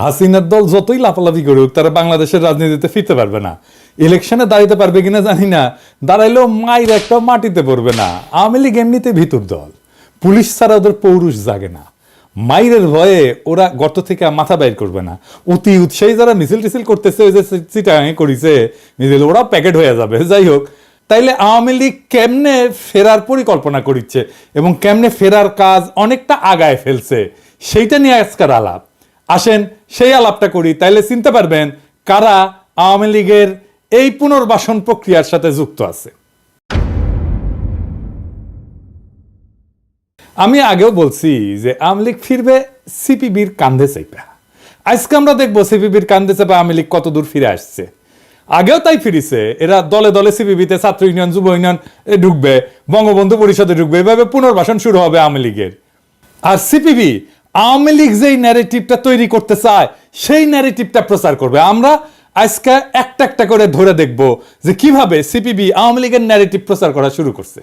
হাসিনার দল যতই লাফালাফি করুক, তারা বাংলাদেশের রাজনীতিতে ফিরতে পারবে না। ইলেকশনে দাঁড়াতে পারবে কিনা জানি না, দাঁড়াইলেও মায়ের একটা মাটিতে পড়বে না। আওয়ামী লীগ এমনিতে ভিতর দল। পুলিশ ছাড়া ওদের পৌরুষ জাগে না। মাইরের ভয়ে ওরা গর্ত থেকে মাথা বাইর করবে না। অতি উৎসাহী যারা মিছিল টিছিল করতেছে, ওই যে চিটাঙে করিছে, মিছিল, ওরা প্যাকেট হয়ে যাবে। যাই হোক, তাইলে আওয়ামী লীগ কেমনে ফেরার পরিকল্পনা করিচ্ছে এবং কেমনে ফেরার কাজ অনেকটা আগায় ফেলছে, সেইটা নিয়ে আজকের আলাপ। আসেন, সেই আলাপটা করি। তাইলে চিনতে পারবেন কারা আওয়ামী লীগের এই পুনর্বাসন প্রক্রিয়ার সাথে যুক্ত আছে। আমি আগেও বলছি যে আওয়ামী লীগ ফিরবে সিপিবির কান্ধে চেপা আজকে আমরা দেখব সিপিবির কান্ধে চেপা আওয়ামী লীগ কত দূর ফিরে আসছে। আগেও তাই ফিরিছে, এরা দলে দলে সিপিবিতে ছাত্র ইউনিয়ন, যুব ইউনিয়ন ঢুকবে, বঙ্গবন্ধু পরিষদে ঢুকবে, এভাবে পুনর্বাসন শুরু হবে আওয়ামী লীগের। আর সিপিবি আওয়ামী লীগ যেই ন্যারেটিভটা তৈরি করতে চায়, সেই ন্যারেটিভটা প্রচার করবে। আমরা আজকে একটা একটা করে ধরে দেখব যে কীভাবে সিপিবি আওয়ামী লীগের ন্যারেটিভ প্রচার করা শুরু করছে।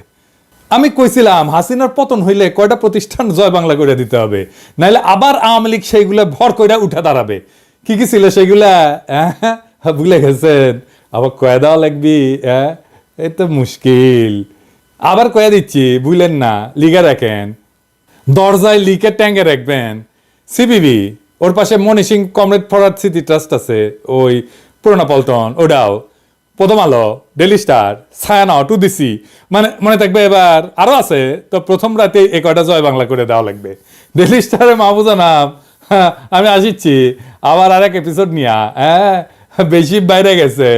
আমি কইছিলাম, হাসিনার পতন হইলে কয়টা প্রতিষ্ঠান জয় বাংলা করে দিতে হবে? নাহলে আবার আওয়ামী লীগ সেইগুলো ভর কইরা উঠে দাঁড়াবে। কি কি ছিল সেগুলা হ্যাঁ ভুলে গেছেন। আবার কয়ে দেওয়া লাগবি? হ্যাঁ এই তো মুশকিল। আবার কয়ে দিচ্ছি বুঝলেন না, লিগে রাখেন। দরজায় লিকে ট্যাঙ্গে রাখবেন। সিবিবি ওর পাশে Moni Singh comrade Farhad city trust আছে ওই পুরোনা পল্টন ওটাও। প্রথম আলো ডেলি স্টার ছায়ানা টু দিসি মানে মনে থাকবে এবার আরও আছে তো প্রথম রাতে এ কয়টা জয় বাংলা করে দেওয়া লাগবে। ডেলি স্টারে মাহবুজা নাম হ্যাঁ, আমি আসিচ্ছি। আবার আর এক এপিসোড নিয়া হ্যাঁ বেশি বাইরে গেছে।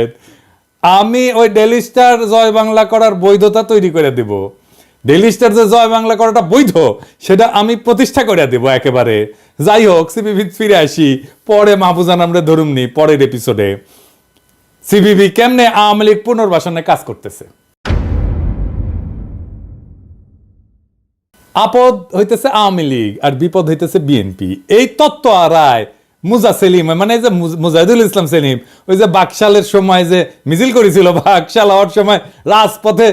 আমি ওই ডেলি স্টার জয় বাংলা করার বৈধতা তৈরি করে দিব। ডেলি স্টার যে জয় বাংলা করাটা বৈধ, সেটা আমি প্রতিষ্ঠা করে দেব একেবারে। যাই হোক সিবিভি ফিরে আসি পরে মাহবুজান আমরা ধরুমনি পরের এপিসোডে সিবিবি কেমনে আওয়ামী লীগ পুনর্বাসনে কাজ করতেছে? আপদ হইতেছে আওয়ামী লীগ আর বিপদ হইতেছে বিএনপি এই তত্ত্ব আর রায় মুজা সেলিম মানে যে মুজাহিদুল ইসলাম সেলিম, ওই যে বাকশালের সময় যে মিছিল করেছিল, বাকশাল হওয়ার সময় রাজপথে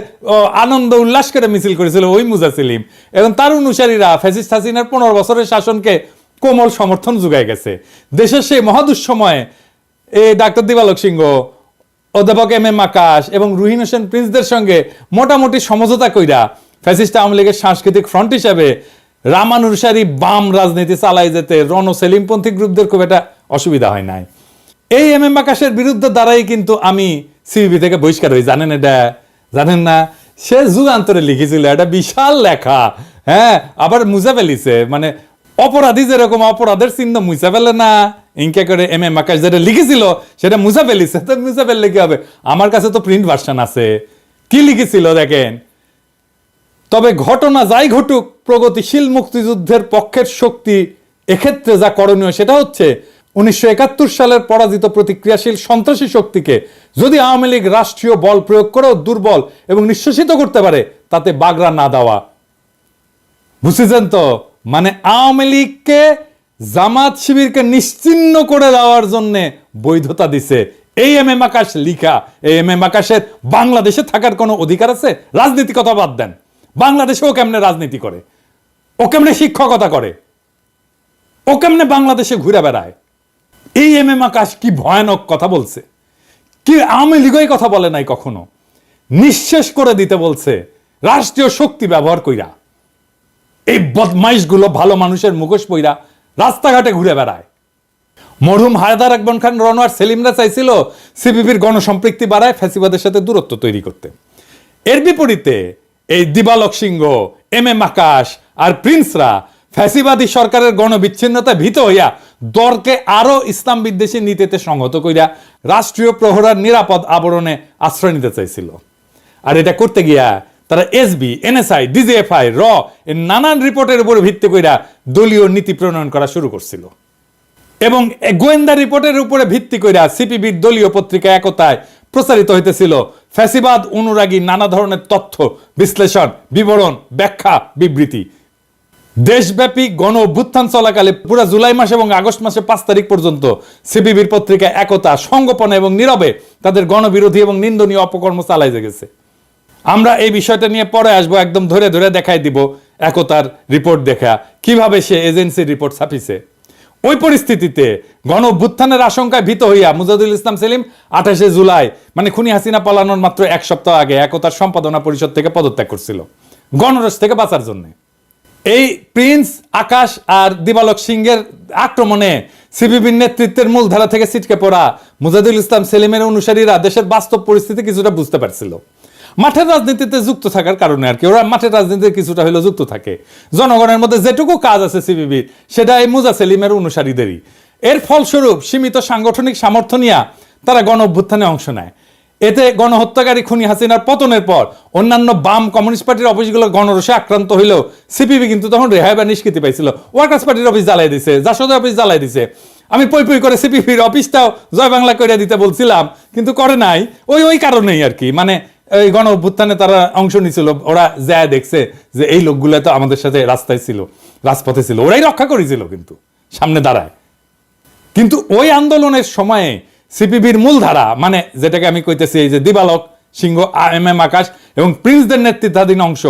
আনন্দ উল্লাস করে মিছিল করেছিল ওই মুজা সেলিম এবং তার অনুসারীরা ফ্যাসিস্ট হাসিনার পনেরো বছরের শাসনকে কোমল সমর্থন যোগায় গেছে। দেশের সেই মহাদুঃসময়ে, এ ডাক্তার দিবালক সিংহ, অধ্যাপক এম এম আকাশ এবং রুহিন হোসেন প্রিন্সদের সঙ্গে মোটামুটি সমঝোতা কইরা ফ্যাসিস্ট আওয়ামী লীগের সাংস্কৃতিক ফ্রন্ট হিসাবে রামানুসারী বাম রাজনীতি চালাই যেতে রণ সেলিমপন্থী গ্রুপদের খুব একটা অসুবিধা হয় নাই। এই এম এম আকাশের বিরুদ্ধে দ্বারাই কিন্তু আমি সিবি থেকে বহিষ্কার হই। জানেন এটা? জানেন না? সে যুগান্তরে লিখেছিল, এটা বিশাল লেখা। হ্যাঁ আবার মুজা ফেলিছে। মানে অপরাধী যেরকম অপরাধের চিহ্ন মুছা ফেলে না। ইনকে করে এম এম আকাশ যেটা লিখেছিল, সেটা মুছা ফেলিছে। তো মুছা ফেললে কি হবে? আমার কাছে তো প্রিন্ট ভার্সন আছে। কি লিখেছিল দেখেন? তবে ঘটনা যাই ঘটুক, প্রগতিশীল মুক্তিযুদ্ধের পক্ষের শক্তি এক্ষেত্রে যা করণীয় সেটা হচ্ছে উনিশশো একাত্তর সালের পরাজিত প্রতিক্রিয়াশীল সন্ত্রাসী শক্তিকে যদি আওয়ামী লীগ রাষ্ট্রীয় বল প্রয়োগ করেও দুর্বল এবং নিঃশ্বসিত করতে পারে, তাতে বাগড়া না দেওয়া। বুঝেছেন তো? মানে আওয়ামী লীগকে জামাত শিবিরকে নিশ্চিন্ন করে দেওয়ার জন্য বৈধতা দিছে। এই এম এম আকাশ লিখা, এই এম এম আকাশের বাংলাদেশে থাকার কোনো অধিকার আছে? রাজনীতি কথা বাদ দেন। বাংলাদেশে ও কেমনে রাজনীতি করে? ও কেমনে শিক্ষকতা করে? ও কেমনে বাংলাদেশে ঘুরে বেড়ায়? এই এম এম আকাশ কি ভয়ানক কথা বলছে? কি আওয়ামী লীগই কথা বলে নাই কখনো? নিঃশেষ করে দিতে বলছে, রাষ্ট্রীয় শক্তি ব্যবহার কইরা। এই বদমাইশগুলো ভালো মানুষের মুখোশ পইরা রাস্তাঘাটে ঘুরে বেড়ায়। মরহুম হায়দার আকবর খান রনোয়ার সেলিমরা চাইছিল সিপিবির গণসম্পৃক্তি বাড়ায় ফ্যাসিবাদের সাথে দূরত্ব তৈরি করতে। এর বিপরীতে এই দিবালক সিংহ এম এম আকাশ আর প্রিন্সরা ফ্যাসিবাদী সরকারের গণবিচ্ছিন্নতা ভীত হইয়া দরকে আরও ইসলাম বিদ্বেষী নীতিতে সংহত কইরা রাষ্ট্রীয় প্রহরার নিরাপদ আবরণে আশ্রয় নিতে চাইছিল। আর এটা করতে গিয়া তারা এসবি, এনএসআই, ডিজিএফআই, র, এর নানান রিপোর্টের উপর ভিত্তি কইরা দলীয় নীতি প্রণয়ন করা শুরু করছিল। এবং গোয়েন্দা রিপোর্টের উপরে ভিত্তি কইরা সিপিবির দলীয় পত্রিকা একতায় প্রচারিত হইতেছিল ফ্যাসিবাদ, অনুরাগী, নানা ধরনের তথ্য, বিশ্লেষণ, বিবরণ, ব্যাখ্যা, বিবৃতি। দেশব্যাপী গণ অভ্যুত্থান চলাকালে পুরো জুলাই মাস এবং আগস্ট মাসে পাঁচ তারিখ পর্যন্ত সিপিবির পত্রিকা একতা, সংগোপনে এবং নীরবে তাদের গণবিরোধী এবং নিন্দনীয় অপকর্ম চালাই গেছে। আমরা এই বিষয়টা নিয়ে পরে আসব, একদম ধরে ধরে দেখাই দিব একতার রিপোর্ট দেখা। কীভাবে সে এজেন্সির রিপোর্ট ছাপিছে ওই পরিস্থিতিতে গণ অভ্যুত্থানের আশঙ্কায় ভীত হইয়া মুজাদুল ইসলাম সেলিম আঠাশে জুলাই মানে খুনি হাসিনা পালানোর মাত্র এক সপ্তাহ আগে একতার সম্পাদনা পরিষদ থেকে পদত্যাগ করছিল গণরস থেকে বাঁচার জন্য। এই প্রিন্স আকাশ আর দিবালক সিংহের আক্রমণে সিপিবির নেতৃত্বের মূলধারা থেকে ছিটকে পড়া মুজাদুল ইসলাম সেলিমের অনুসারীরা দেশের বাস্তব পরিস্থিতি কিছুটা বুঝতে পারছিল। মাঠের রাজনীতিতে যুক্ত থাকার কারণে আর কি। ওরা মাঠের রাজনীতিতে কিছুটা হলেও যুক্ত থাকে। জনগণের মধ্যে যেটুকু কাজ আছে সিপিবির সেটা এই মুজা সেলিমের অনুসারীদেরই। এর ফলস্বরূপ সীমিত সাংগঠনিক সামর্থ্য নিয়ে তারা গণ অভ্যুত্থানে অংশ নেয়। এতে গণহত্যাকারী খুনি হাসিনার পতনের পর অন্যান্য বাম কমিউনিস্ট পার্টির অফিসগুলো গণরসে আক্রান্ত হইলেও সিপিবি কিন্তু তখন রেহাই বা নিষ্কৃতি পাইছিল। ওয়ার্কার্স পার্টির অফিস জ্বালাই দিছে, জাসদের অফিস জ্বালাই দিছে। আমি পই পই করে সিপিবির অফিসটাও জয় বাংলা করে দিতে বলছিলাম, কিন্তু করে নাই। ওই ওই কারণেই আর কি। মানে এই গণ অভ্যুত্থানে তারা অংশ নিছিল, ওরা যায় দেখছে যে এই লোকগুলো তো আমাদের সাথে রাস্তায় ছিল, রাজপথে ছিল, ওরাই রক্ষা করেছিল কিন্তু, সামনে দাঁড়ায়। কিন্তু ওই আন্দোলনের সময়ে সিপিবির মূলধারা মানে যেটাকে আমি কইতেছি এই যে দিবালক, সিংহ এম এম আকাশ এবং প্রিন্সদের নেতৃত্বাধীন অংশ,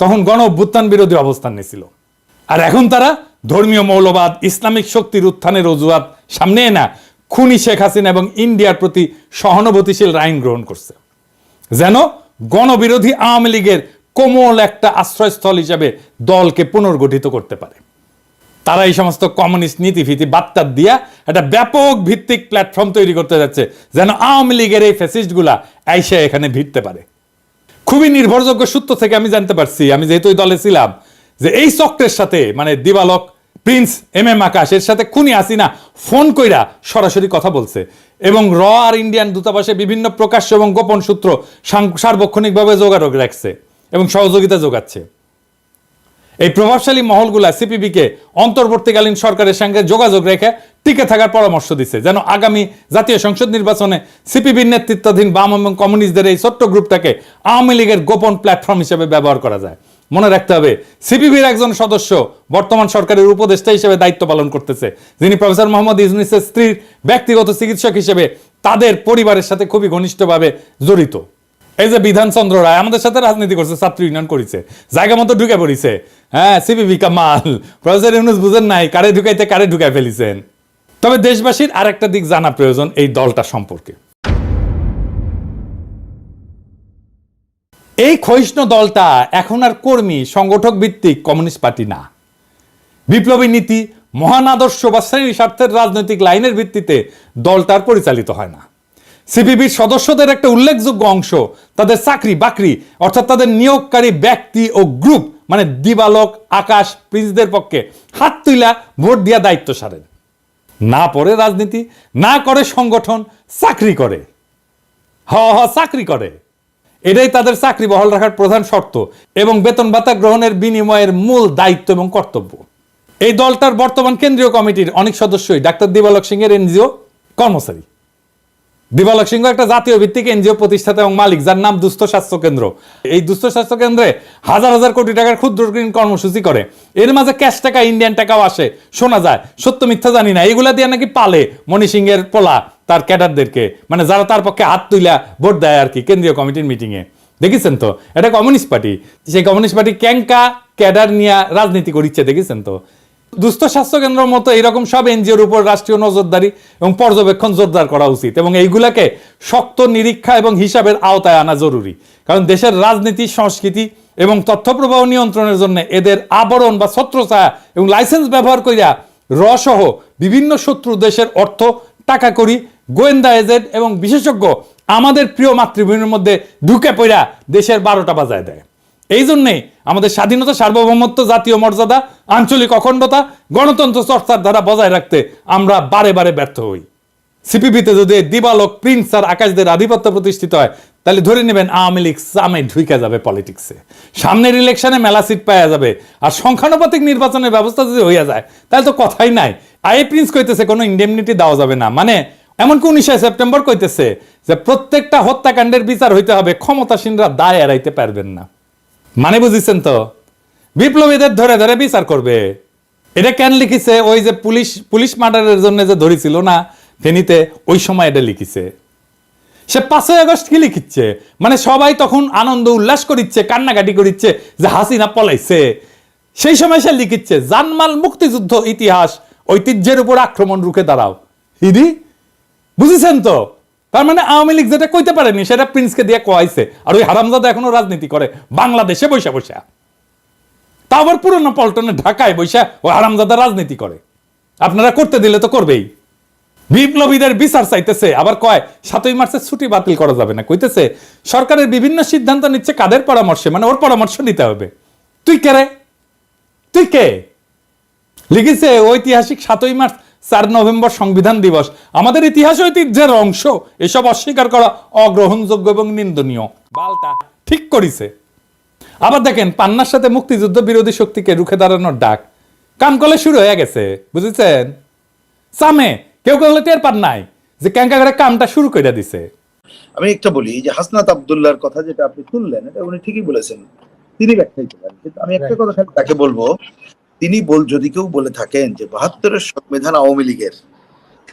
তখন গণ অভ্যুত্থান বিরোধী অবস্থান নিয়েছিল আর এখন তারা ধর্মীয় মৌলবাদ, ইসলামিক শক্তির উত্থানের অজুহাত সামনে এনা খুনি শেখ হাসিনা এবং ইন্ডিয়ার প্রতি সহানুভূতিশীল আইন গ্রহণ করছে। যেন গণবিরোধী আওয়ামী লীগের কোমল একটা আশ্রয়স্থল হিসাবে দলকে পুনর্গঠিত করতে পারে। তারা এই সমস্ত কমিউনিস্ট নীতিভীতি বার্তা দিয়া একটা ব্যাপক ভিত্তিক প্ল্যাটফর্ম তৈরি করতে যাচ্ছে, যেন আওয়ামী লীগের এই ফ্যাসিস্টগুলা আইসা এখানে ভিড়তে পারে। খুবই নির্ভরযোগ্য সূত্র থেকে আমি জানতে পারছি, আমি যেহেতু ওই দলে ছিলাম, যে এই চক্রের সাথে মানে দিবালক, প্রিন্স এম এম আকাশ এর সাথে খুনি আসিনা ফোন কইরা সরাসরি কথা বলছে। এবং র আর ইন্ডিয়ান দূতাবাসে বিভিন্ন প্রকাশ্য এবং গোপন সূত্র সার্বক্ষণিকভাবে যোগাযোগ রাখছে এবং সহযোগিতা যোগাচ্ছে। এই প্রভাবশালী মহলগুলা সিপিবিকে অন্তর্বর্তীকালীন সরকারের সঙ্গে যোগাযোগ রেখে টিকে থাকার পরামর্শ দিচ্ছে যেন আগামী জাতীয় সংসদ নির্বাচনে সিপিবির নেতৃত্বাধীন বাম এবং কমিউনিস্টদের এই ছোট্ট গ্রুপটাকে আওয়ামী লীগের গোপন প্ল্যাটফর্ম হিসেবে ব্যবহার করা যায়। মনে রাখতে হবে, সিপিবির একজন সদস্য বর্তমান সরকারের উপদেষ্টা হিসেবে দায়িত্ব পালন করতেছে। যিনি প্রফেসর মোহাম্মদ ইউনুসের স্ত্রীর ব্যক্তিগত চিকিৎসক হিসেবে তাদের পরিবারের সাথে খুবই ঘনিষ্ঠভাবে জড়িত। এই যে বিধানচন্দ্র রায় আমাদের সাথে রাজনীতি করছে, ছাত্র ইউনিয়ন করেছে, জায়গা মতো ঢুকে পড়িছে। হ্যাঁ সিপিবি কামাল, প্রফেসর ইউনুস বুঝেন নাই কারে ঢুকাইতে, কারে ঢুকাই ফেলিছেন। তবে দেশবাসীর আরেকটা দিক জানা প্রয়োজন এই দলটা সম্পর্কে। এই ক্ষয়িষ্ণু দলটা এখন আর কর্মী, সংগঠক ভিত্তিক কমিউনিস্ট পার্টি না। বিপ্লবী নীতি, মহান আদর্শ বা শ্রেণি স্বার্থের রাজনৈতিক লাইনের ভিত্তিতে দলটার পরিচালিত হয় না। সিপিবির সদস্যদের একটা উল্লেখযোগ্য অংশ তাদের চাকরি, বাকরি, অর্থাৎ তাদের নিয়োগকারী ব্যক্তি ও গ্রুপ মানে দিবালক, আকাশ, প্রিন্সদের পক্ষে হাত তুইলা ভোট দিয়া দায়িত্ব সারেন। না পড়ে রাজনীতি, না করে সংগঠন, চাকরি করে। হ হ, চাকরি করে। এটাই তাদের চাকরি বহাল রাখার প্রধান শর্ত এবং বেতন ভাতা গ্রহণের বিনিময়ের মূল দায়িত্ব এবং কর্তব্য। এই দলটার বর্তমান কেন্দ্রীয় কমিটির অনেক সদস্যই ডাক্তার দিবালক সিং এর এনজিও কর্মচারী। দিবালক সিংহ একটা জাতীয় ভিত্তিক এনজিও প্রতিষ্ঠাতা এবং মালিক, যার নাম দুস্থ স্বাস্থ্য কেন্দ্র। এই দুস্থ স্বাস্থ্য কেন্দ্রে হাজার হাজার কোটি টাকার ক্ষুদ্র ঋণ কর্মসূচি করে। এর মাঝে ক্যাশ টাকা, ইন্ডিয়ান টাকাও আসে, শোনা যায়। সত্য মিথ্যা জানি না, এগুলা দিয়ে নাকি পালে মণি সিংহের পোলা তার ক্যাডারদেরকে। মানে যারা তার পক্ষে হাত তুইলা ভোট দেয় আর কি, কেন্দ্রীয় কমিটির মিটিংয়ে দেখেছেন তো? এটা কমিউনিস্ট পার্টি। সেই কমিউনিস্ট পার্টি ক্যাঙ্কা ক্যাডার নিয়ে রাজনীতি করিচ্ছে, দেখেছেন তো? দুস্থ স্বাস্থ্য কেন্দ্রের মতো এরকম সব এনজিওর উপর রাষ্ট্রীয় নজরদারি এবং পর্যবেক্ষণ জোরদার করা উচিত এবং এইগুলাকে শক্ত নিরীক্ষা এবং হিসাবের আওতায় আনা জরুরি। কারণ দেশের রাজনীতি, সংস্কৃতি এবং তথ্য প্রবাহ নিয়ন্ত্রণের জন্য এদের আবরণ বা ছত্রছায়া এবং লাইসেন্স ব্যবহার করিয়া রসহ বিভিন্ন শত্রু দেশের অর্থ টাকা করি, গোয়েন্দা এজেন্ট এবং বিশেষজ্ঞ আমাদের প্রিয় মাতৃভূমির মধ্যে ঢুকে পড়া দেশের বারোটা বাজায় দেয়। এই জন্যেই আমাদের স্বাধীনতা, সার্বভৌমত্ব, জাতীয় মর্যাদা, আঞ্চলিক অখণ্ডতা, গণতন্ত্র চর্চার ধারা বজায় রাখতে আমরা বারে বারে ব্যর্থ হই। সিপিবিতে যদি দিবালক প্রিন্স আর আকাশদের আধিপত্য প্রতিষ্ঠিত হয়, তাহলে ধরে নেবেন আওয়ামী লীগ সামে ঢুইকা যাবে পলিটিক্সে। সামনের ইলেকশনে মেলা সিট পাওয়া যাবে, আর সংখ্যানুপাতিক নির্বাচনের ব্যবস্থা যদি হইয়া যায়, তাহলে তো কথাই নাই। আই প্রিন্স কইতেছে, কোনো ইন্ডেমনিটি দেওয়া যাবে না। মানে এমনকি উনিশে সেপ্টেম্বর কইতেছে যে প্রত্যেকটা হত্যাকাণ্ডের বিচার হইতে হবে, ক্ষমতাসীনরা দায় এড়াইতে পারবেন না। মানে বুঝিছেন তো? বিপ্লবীদের ধরে ধরে বিচার করবে। এটা কেন লিখিছে? ওই যে পুলিশ পুলিশ মার্ডারের জন্য যে ধরেছিল না, ফেনীতে, ওই সময় এটা লিখিছে। সে পাঁচই আগস্ট কি লিখিচ্ছে? মানে সবাই তখন আনন্দ উল্লাস করিচ্ছে, কান্নাকাটি করিচ্ছে যে হাসিনা পলাইছে। সেই সময় সে লিখিচ্ছে, জানমাল মুক্তিযুদ্ধ ইতিহাস ঐতিহ্যের উপর আক্রমণ রুখে দাঁড়াও। হিদি বুঝেছেন তো? তার মানে আওয়ামী লীগ যেটা কইতে পারেনি, সেটা প্রিন্সকে দিয়ে কয়াইছে। আর ওই হারামজাদা এখনও রাজনীতি করে। বাংলাদেশে বৈশা বৈশা তা আবার পুরনো পল্টনে ঢাকায় বৈশা ওই হারামজাদা রাজনীতি করে। আপনারা করতে দিলে তো করবেই। বিপ্লবীদের বিচার চাইতেছে, আবার কয়, সাতই মার্চের ছুটি বাতিল করা যাবে না। কইতেছে, সরকারের বিভিন্ন সিদ্ধান্ত নিচ্ছে কাদের পরামর্শে? মানে ওর পরামর্শ নিতে হবে। তুই কে রে? তুই কে? লিখেছে ঐতিহাসিক সাতই মার্চ চার নভেম্বর সংবিধান দিবস। আমাদের ইতিহাস ঐতিহ্যের অংশ। এসব অস্বীকার করা অগ্রহণযোগ্য এবং নিন্দনীয়। বালটা ঠিক করিছে। আবার দেখেন পান্নার সাথে মুক্তিযুদ্ধ বিরোধী শক্তিকে রুখে দাঁড়ানোর ডাক। কানকলে শুরু হয়ে গেছে বুঝেছেন? সামে কেউ কেউ টের পান নাই যে ক্যাঙ্কাঘরে কামটা শুরু করে দিছে। আমি একটা বলি যে হাসনাত আবদুল্লাহর কথা যেটা আপনি তুললেন এটা উনি ঠিকই বলেছেন। তিনি পারেন কিন্তু আমি একটা কথা তাকে বলব তিনি বল, যদি কেউ বলে থাকেন যে বাহাত্তরের সংবিধান আওয়ামী লীগের,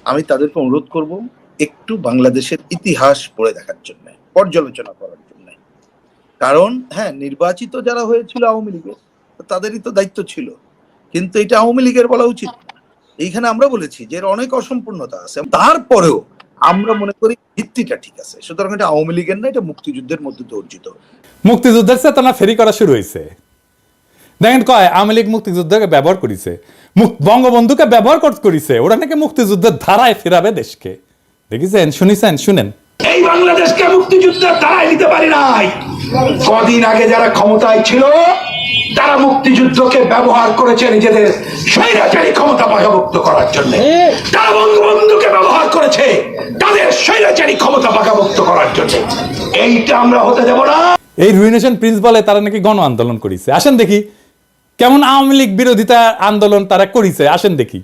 আমি তাদেরকে অনুরোধ করব একটু বাংলাদেশের ইতিহাস পড়ে দেখার জন্য, পর্যালোচনা করার জন্য। কারণ হ্যাঁ নির্বাচিত যারা হয়েছিল আওয়ামী লীগের, তাদেরই তো দায়িত্ব ছিল। কিন্তু এটা আওয়ামী লীগের বলা উচিত। এইখানে আমরা বলেছি যে এর অনেক অসম্পূর্ণতা আছে। তারপরেও আমরা মনে করি ভিত্তিটা ঠিক আছে। সুতরাং এটা আওয়ামী লীগের না, এটা মুক্তিযুদ্ধের মধ্যে অর্জিত। মুক্তিযুদ্ধের চেতনা ফেরি করা শুরু হয়েছে। দেখেন কয় আওয়ামী লীগ মুক্তিযুদ্ধকে ব্যবহার করেছে। বঙ্গবন্ধুকে ব্যবহার করেছে। ওরা নাকি মুক্তিযুদ্ধের ধারায় ফেরাবে দেশকে। দেখেছেন? শুনিছেন? শুনেন। এই বাংলাদেশকে মুক্তিযুদ্ধের দ্বারাই নিতে পারি নাই। কদিন আগে যারা ক্ষমতায় ছিল তারা মুক্তিযুদ্ধকে ব্যবহার করেছে নিজেদের স্বৈরাচারী ক্ষমতা পাকাভুক্ত করার জন্য। তারা বঙ্গবন্ধুকে ব্যবহার করেছে তাদের স্বৈরাচারী ক্ষমতা পাকাভুক্ত করার জন্য। এইটা আমরা হতে দেব না। এই রুইনেশন প্রিন্স বলে তারা নাকি গণ আন্দোলন করেছে। আসেন দেখি। কেমন আওয়ামী লীগ বিরোধিতা আন্দোলন তারা করেছে? আসেন দেখি।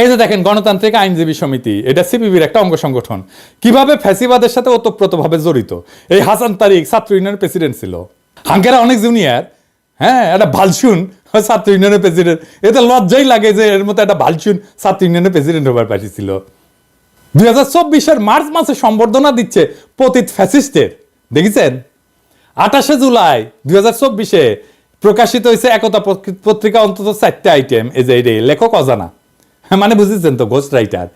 এই যে দেখেন, গণতান্ত্রিক আইনজীবী সমিতি, এটা সিপিবির একটা অঙ্গ সংগঠন। কীভাবে ফ্যাসিবাদের সাথে ওতপ্রোতভাবে জড়িত? এই হাসান তারিক ছাত্র ইউনিয়নের প্রেসিডেন্ট ছিল। হাঙ্কেরা অনেক জুনিয়র। হ্যাঁ একটা ভালসুন ছাত্র ইউনিয়নের প্রেসিডেন্ট। এতে লজ্জাই লাগে যে এর মতো একটা ভালসুন ছাত্র ইউনিয়নের প্রেসিডেন্ট হবার পাঠিয়েছিল দুই হাজার চব্বিশের মার্চ মাসে সম্বর্ধনা দিচ্ছে পতিত ফ্যাসিস্টের। দেখেছেন? আঠাশে জুলাই দুই হাজার চব্বিশে প্রকাশিত হয়েছে একতা পত্রিকা অন্তত চারটে আইটেম এই যে এই লেখক অজানা। হ্যাঁ, মানে বুঝেছেন তো গোস্ট রাইটার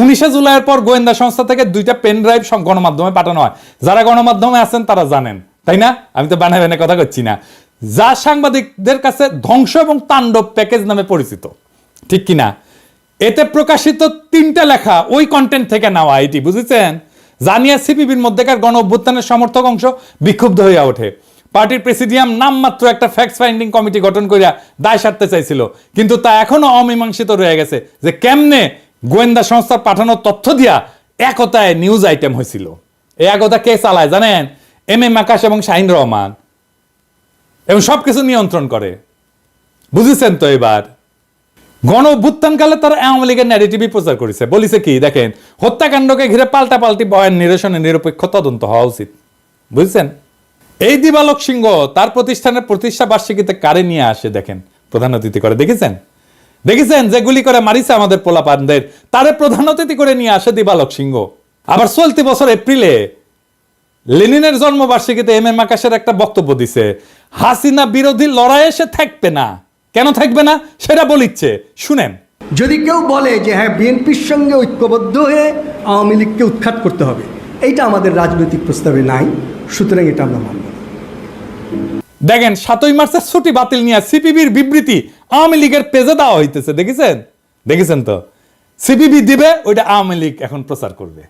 উনিশে জুলাইয়ের পর গোয়েন্দা সংস্থা থেকে দুইটা পেন ড্রাইভ গণমাধ্যমে পাঠানো হয়। যারা গণমাধ্যমে আছেন তারা জানেন তাই না? আমি তো বানায় বানায় কথা করছি না। যা সাংবাদিকদের কাছে ধ্বংস এবং তাণ্ডব প্যাকেজ নামে পরিচিত। ঠিক কিনা? এতে প্রকাশিত তিনটা লেখা ওই কন্টেন্ট থেকে নেওয়া এটি বুঝেছেন? জানিয়া সিপিবির মধ্যেকার গণ অভ্যুত্থানের সমর্থক অংশ বিক্ষুব্ধ হইয়া ওঠে। পার্টির প্রেসিডিয়াম নামমাত্র একটা ফ্যাক্ট ফাইন্ডিং কমিটি গঠন করিয়া দায় সারতে চাইছিল। কিন্তু তা এখনও অমীমাংসিত রয়ে গেছে যে কেমনে গোয়েন্দা সংস্থার পাঠানো তথ্য দিয়া একতায় নিউজ আইটেম হয়েছিল এই একতা কে চালায় জানেন? এম এম আকাশ এবং শাহিন রহমান। এবং সবকিছু নিয়ন্ত্রণ করে। বুঝেছেন তো এবার? গণ অভ্যুত্থানকালে তারা আওয়ামী লীগের ন্যারেটিভই প্রচার করেছে। বলিছে কি, দেখেন, হত্যাকাণ্ডকে ঘিরে বয়ান নিরসনে নিরপেক্ষ তদন্ত হওয়া উচিত। বুঝছেন? এই দিবালক সিংহ তার প্রতিষ্ঠানের প্রতিষ্ঠা বার্ষিকীতে কারে নিয়ে আসে, দেখেন, প্রধান অতিথি করে। দেখেছেন? দেখেছেন যে গুলি করে মারিছে আমাদের পোলাপানদের? তারে প্রধান অতিথি করে নিয়ে আসে দিবালক সিংহ। আবার চলতি বছর এপ্রিলে লেনিনের জন্মবার্ষিকীতে এম এম আকাশের একটা বক্তব্য দিছে, হাসিনা বিরোধী লড়াইয়ে সে থাকবে না। কেন থাকবে না? সেটা বলিচ্ছে। শুনেন। যদি কেউ বলে যে হ্যাঁ বিএনপির সঙ্গে ঐক্যবদ্ধ হয়ে আওয়ামী লীগকে উৎখাত করতে হবে এইটা আমাদের রাজনৈতিক প্রস্তাবে নাই সুতরাং এটা আমরা মানব দেখেন সাতই মার্চের ছুটি বাতিল নিয়ে সিপিবির বিবৃতি আওয়ামী লীগের পেজে দেওয়া হইতেছে দেখেছেন? দেখেছেন তো? সিপিবি দিবে ওইটা আওয়ামী লীগ এখন প্রচার করবে।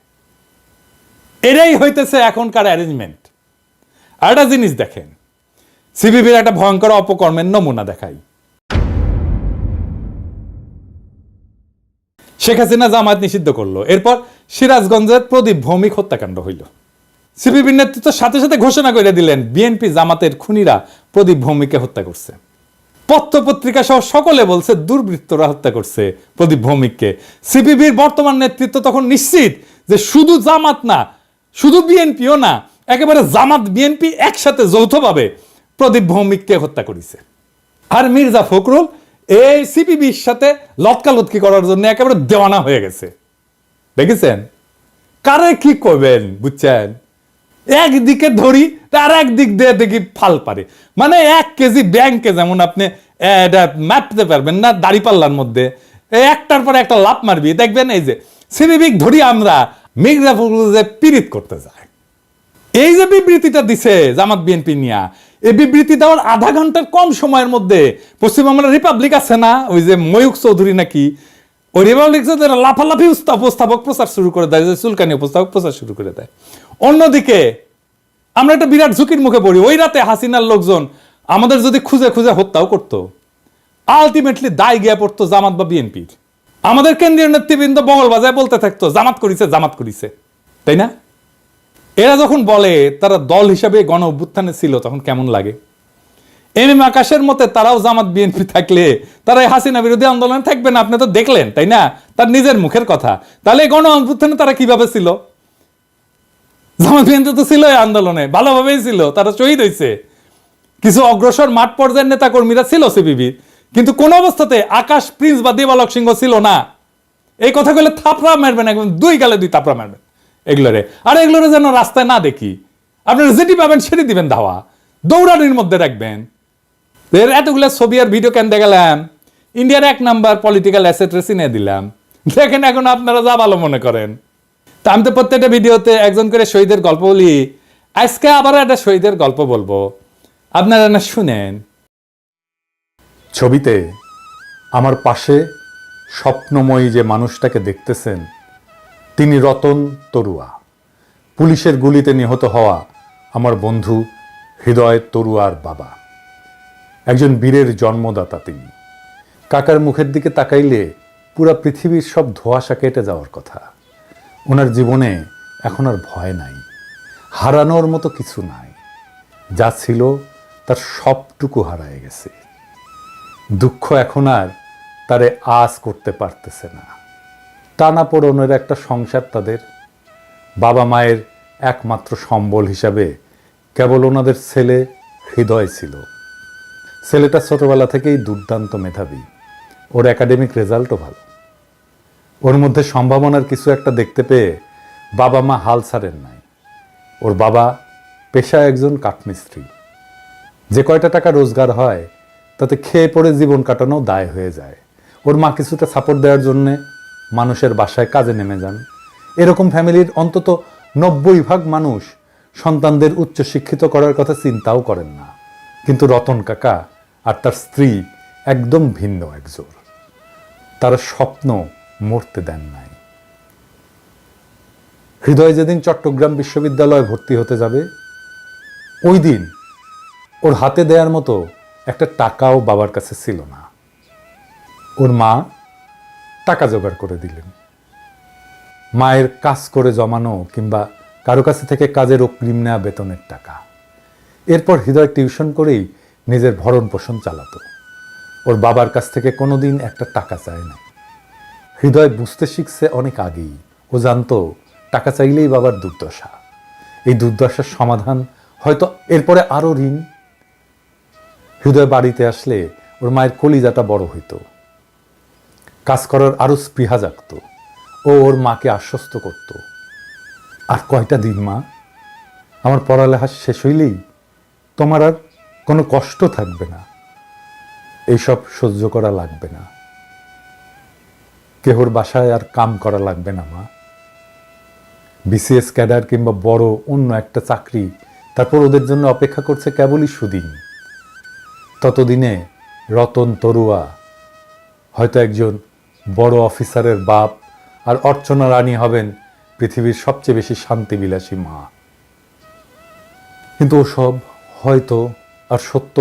এটাই হইতেছে এখনকার অ্যারেঞ্জমেন্ট আর একটা জিনিস দেখেন সিপিবির একটা ভয়ঙ্কর অপকর্মের নমুনা দেখাই। শেখ হাসিনা জামায়াত নিষিদ্ধ করল। এরপর সিরাজগঞ্জের প্রদীপ ভৌমিক হত্যাকাণ্ড হইল। সিপিবির নেতৃত্ব সাথে সাথে ঘোষণা করে দিলেন, বিএনপি জামাতের খুনিরা প্রদীপ ভৌমিককে হত্যা করছে। পত্র পত্রিকা সহ সকলে বলছে, দুর্বৃত্তরা হত্যা করছে প্রদীপ ভৌমিককে। সিপিবির বর্তমান নেতৃত্ব তখন নিশ্চিত যে শুধু জামাত না, শুধু বিএনপিও না, একেবারে জামাত বিএনপি একসাথে যৌথভাবে প্রদীপ ভৌমিককে হত্যা করেছে। আর মির্জা ফখরুল এই সিপিবির সাথে লটকালটকি করার জন্য একেবারে দেওয়ানা হয়ে গেছে। দেখেছেন? কারে কি করবেন, বুঝছেন? একদিকে ধরি তার একদিক দিয়ে দেখি ফাল পারে। মানে এক কেজি ব্যাংকে যেমন আপনি এটা মাপতে পারবেন না দাড়ি পাল্লার মধ্যে একটার পর একটা লাভ মারবি। দেখবেন এই যে সিভিক ধরি আমরা মির্জাফর যে পীড়িত করতে যায়। এই যে বিবৃতিটা দিছে জামাত বিএনপি নিয়া এই বিবৃতি দেওয়ার আধা ঘণ্টার কম সময়ের মধ্যে পশ্চিমবঙ্গের রিপাবলিক আছে না? ওই যে ময়ূক চৌধুরী নাকি? ওই রিপাবলিক লাফালাফি উপস্থাপক প্রচার শুরু করে দেয়, যে চুলকানি উপস্থাপক প্রচার শুরু করে দেয়। অন্যদিকে, আমরা একটা বিরাট ঝুঁকির মুখে পড়ি। ওই রাতে হাসিনার লোকজন আমাদের যদি খুঁজে খুঁজে হত্যাও করতো আলটিমেটলি দায় গিয়ে পড়তো জামাত বা বিএনপির। আমাদের কেন্দ্রীয় নেতৃবৃন্দ বগল বাজায় বলতে থাকতো, জামাত করিছে জামাত করিছে। তাই না? এরা যখন বলে, তারা দল হিসাবে গণ অভ্যুত্থানে ছিল, তখন কেমন লাগে? এম এম আকাশের মতে তারাও জামাত বিএনপি থাকলে, তারা হাসিনা বিরোধী আন্দোলনে থাকবে না, আপনি তো দেখলেন, তাই না? তার নিজের মুখের কথা। তাহলে গণ অভ্যুত্থানে তারা কীভাবে ছিল? জামাত বিএনপি তো ছিল আন্দোলনে, ভালোভাবেই ছিল, তারা শহীদ হয়েছে কিছু অগ্রসর মাঠ পর্যায়ের নেতা কর্মীরা ছিল সিবিবির কিন্তু কোন অবস্থাতে আকাশ প্রিন্স বা দেবালক সিংহ ছিল না। এই কথা কইলে থাপড়া মারবেন, একদম দুই গালে দুই থাপড়া মারবেন। এগুলোরে। আর এগুলোরে যেন রাস্তায় না দেখি। আপনারা যেটি পাবেন সেটি দিবেন ধাওয়া। দৌড়ানির মধ্যে রাখবেন। এর এতগুলো ছবি আর ভিডিও কেন দেখালাম? ইন্ডিয়ার এক নাম্বার পলিটিক্যাল অ্যাসেট চিনে দিলাম। দেখেন এখন আপনারা যা ভালো মনে করেন। তা আমি তো প্রত্যেকটা ভিডিওতে একজন করে শহীদের গল্প বলি। আজকে আবার একটা শহীদের গল্প বলব। আপনারা না শুনেন? ছবিতে আমার পাশে স্বপ্নময়ী যে মানুষটাকে দেখতেছেন তিনি রতন তরুয়া। পুলিশের গুলিতে নিহত হওয়া আমার বন্ধু হৃদয় তরুয়ার বাবা। একজন বীরের জন্মদাতা তিনি। কাকার মুখের দিকে তাকাইলে পুরা পৃথিবীর সব ধোঁয়াশা কেটে যাওয়ার কথা। ওনার জীবনে এখন আর ভয় নাই। হারানোর মতো কিছু নাই। যা ছিল তার সবটুকু হারায় গেছে। দুঃখ এখন আর তারে আজ করতে পারতেছে না। টানা পড়নের একটা সংসার তাদের। বাবা মায়ের একমাত্র সম্বল হিসাবে কেবল ওনাদের ছেলে হৃদয় ছিল। ছেলেটা ছোটবেলা থেকেই দুর্দান্ত মেধাবী। ওর একাডেমিক রেজাল্টও ভালো। ওর মধ্যে সম্ভাবনার কিছু একটা দেখতে পেয়ে বাবা মা হাল ছাড়েন নাই। ওর বাবা পেশায় একজন কাঠমিস্ত্রি। যে কয়টা টাকা রোজগার হয়, তাতে খেয়ে পড়ে জীবন কাটানো দায় হয়ে যায়। ওর মা কিছুটা সাপোর্ট দেওয়ার জন্যে মানুষের বাসায় কাজে নেমে যান। এরকম ফ্যামিলির অন্তত নব্বই ভাগ মানুষ সন্তানদের উচ্চ শিক্ষিত করার কথা চিন্তাও করেন না। কিন্তু রতন কাকা আর তার স্ত্রী একদম ভিন্ন একজোর। তারা স্বপ্ন মরতে দেন নাই। হৃদয় যেদিন চট্টগ্রাম বিশ্ববিদ্যালয়ে ভর্তি হতে যাবে, ওই দিন ওর হাতে দেওয়ার মতো একটা টাকাও বাবার কাছে ছিল না। ওর মা টাকা জোগাড় করে দিলেন। মায়ের কাজ করে জমানো কিংবা কারও কাছে থেকে কাজের অগ্রিম নেওয়া বেতনের টাকা। এরপর হৃদয় টিউশন করেই নিজের ভরণ পোষণ চালাতো। ওর বাবার কাছ থেকে কোনোদিন একটা টাকা চায় না। হৃদয় বুঝতে শিখছে অনেক আগেই। ও জানতো, টাকা চাইলেই বাবার দুর্দশা। এই দুর্দশার সমাধান হয়তো এরপরে আরও ঋণ। হৃদয় বাড়িতে আসলে ওর মায়ের কলিজাটা বড় হইতো। কাজ করার আরও স্পৃহা জাগত ও ওর মাকে আশ্বস্ত করত। আর কয়টা দিন, মা? আমার পড়ালেখা শেষ হইলেই তোমার আর কোনো কষ্ট থাকবে না। এইসব সহ্য করা লাগবে না। কেহর বাসায় আর কাম করা লাগবে না, মা। বিসিএস ক্যাডার কিংবা বড় অন্য একটা চাকরি, তারপর ওদের জন্য অপেক্ষা করছে কেবলই সুদিন। ততদিনে রতন তরুয়া, হয়তো একজন বড় অফিসারের বাপ আর অর্চনা রানী হবেন পৃথিবীর সবচেয়ে বেশি শান্তিবিলাসী মা। কিন্তু ওসব হয়তো আর সত্য